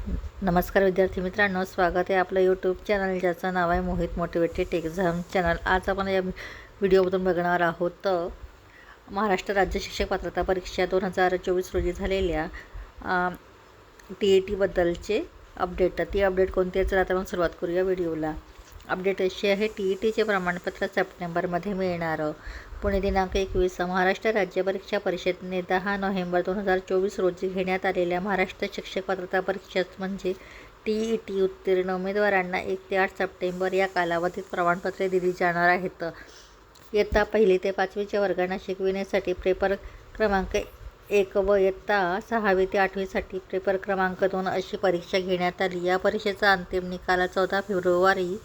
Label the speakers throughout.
Speaker 1: नमस्कार विद्यार्थी मित्रांनो स्वागत आहे आपलं यूट्यूब चॅनल ज्याचं नाव आहे मोहित मोटिवेटेड एक्झाम चॅनल आज आपण या व्हिडिओमधून बघणार आहोत महाराष्ट्र राज्य शिक्षक पात्रता परीक्षा दोन हजार चोवीस रोजी झालेल्या टी ए टीबद्दलचे अपडेट ती अपडेट कोणती आहे? तर आता आपण सुरुवात करूया व्हिडिओला अपडेट अशी आहे टी ई टीचे प्रमाणपत्र सप्टेंबरमध्ये मिळणारं. पुणे दिनांक एकवीस महाराष्ट्र राज्य परीक्षा परिषदेने दहा नोव्हेंबर दोन हजार चोवीस रोजी घेण्यात आलेल्या महाराष्ट्र शिक्षक पात्रता परीक्षा म्हणजे टी ई टी उत्तीर्ण उमेदवारांना एक ते आठ सप्टेंबर या कालावधीत प्रमाणपत्रे दिली जाणार आहेत. इयत्ता पहिली ते पाचवीच्या वर्गांना शिकविण्यासाठी पेपर क्रमांक एक व इयत्ता सहावी ते आठवीसाठी पेपर क्रमांक दोन अशी परीक्षा घेण्यात आली. या परीक्षेचा अंतिम निकाल चौदा फेब्रुवारी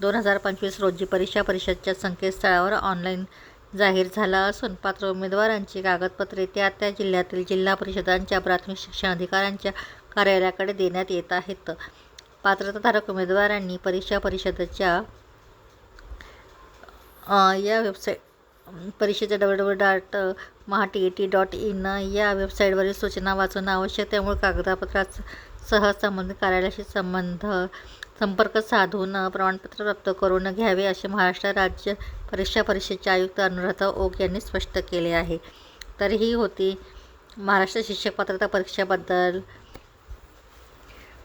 Speaker 1: दोन हजार पंचवीस रोजी परीक्षा परिषदच्या संकेतस्थळावर ऑनलाईन जाहीर झाला असून पात्र उमेदवारांची कागदपत्रे त्या त्या जिल्ह्यातील जिल्हा परिषदांच्या प्राथमिक शिक्षण अधिकाऱ्यांच्या कार्यालयाकडे देण्यात येत आहेत. पात्रताधारक उमेदवारांनी परीक्षा परिषदेच्या या वेबसाईट परीक्षेच्या W W dot Maha T E T dot in या वेबसाईटवरील सूचना वाचून आवश्यक त्यामुळे कागदपत्रा सह संबंधित कार्यालयाशी संबंध संपर्क साधून प्रमाणपत्र प्राप्त करून घ्यावे असे महाराष्ट्र राज्य परीक्षा परिषदेचे आयुक्त अनुराधा ओक यांनी स्पष्ट केले आहे. तर ही होती महाराष्ट्र शिक्षक पात्रता परीक्षेबद्दल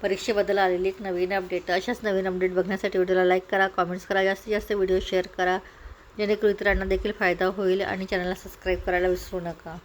Speaker 1: परीक्षेबद्दल आलेली एक नवीन अपडेट अशाच नवीन अपडेट बघण्यासाठी व्हिडिओला लाईक करा कॉमेंट्स करा जास्तीत जास्त व्हिडिओ शेअर करा. जेणेकरून इतरांना देखील फायदा होईल आणि चॅनलला सबस्क्राईब करायला विसरू नका.